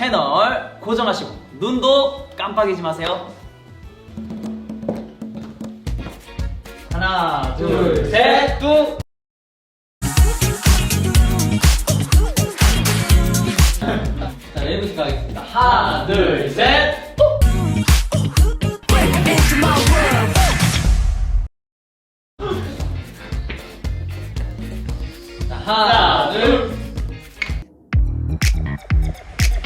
채널 고정하시고 눈도 깜빡이지 마세요. 하나, 둘, 셋, 뚝! 자, 웨이브씩 가겠습니다. 하나, 둘, 셋, 뚝! 자, 하나, 둘,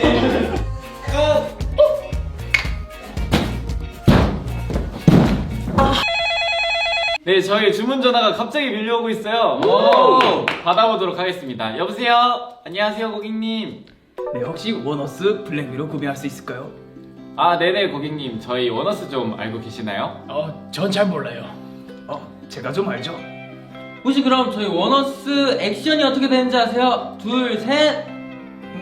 끝. 네, 저희 주문 전화가 갑자기 밀려오고 있어요. 오. 받아보도록 하겠습니다. 여보세요? 안녕하세요, 고객님. 네, 혹시 원어스 블랙미러 구매할 수 있을까요? 아, 네네, 고객님. 저희 원어스 좀 알고 계시나요? 어, 전 잘 몰라요. 어, 제가 좀 알죠. 혹시 그럼 저희 원어스 액션이 어떻게 되는지 아세요? 둘, 셋.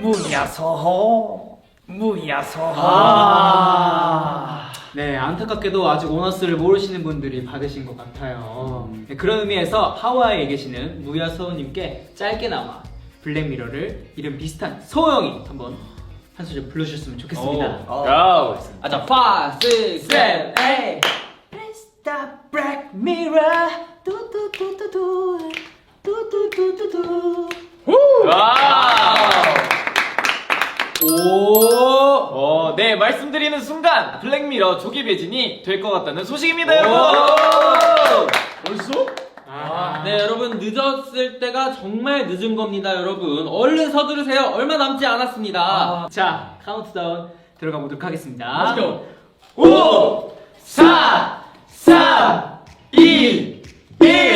무야서호, 무야서호. 아. 네, 안타깝게도 아직 오너스를 모르시는 분들이 받으신 것 같아요. 음. 네, 그런 의미에서 하와이에 계시는 무야서우님께 짧게나마 블랙미러를 이름 비슷한 서호영이 한번 한 소절 불러주셨으면 좋겠습니다. 오. 고! 아, 자, 5, 6, 7, 8. Stop Black Mirror. 뚜뚜뚜뚜뚜. 뚜뚜뚜뚜뚜. 와 네 말씀드리는 순간 블랙미러 조기 배진이 될 것 같다는 소식입니다 여러분. 벌써? 아. 네 여러분 늦었을 때가 정말 늦은 겁니다 여러분. 얼른 서두르세요. 얼마 남지 않았습니다. 아. 자 카운트다운 들어가 보도록 하겠습니다. 5 4 3 2 1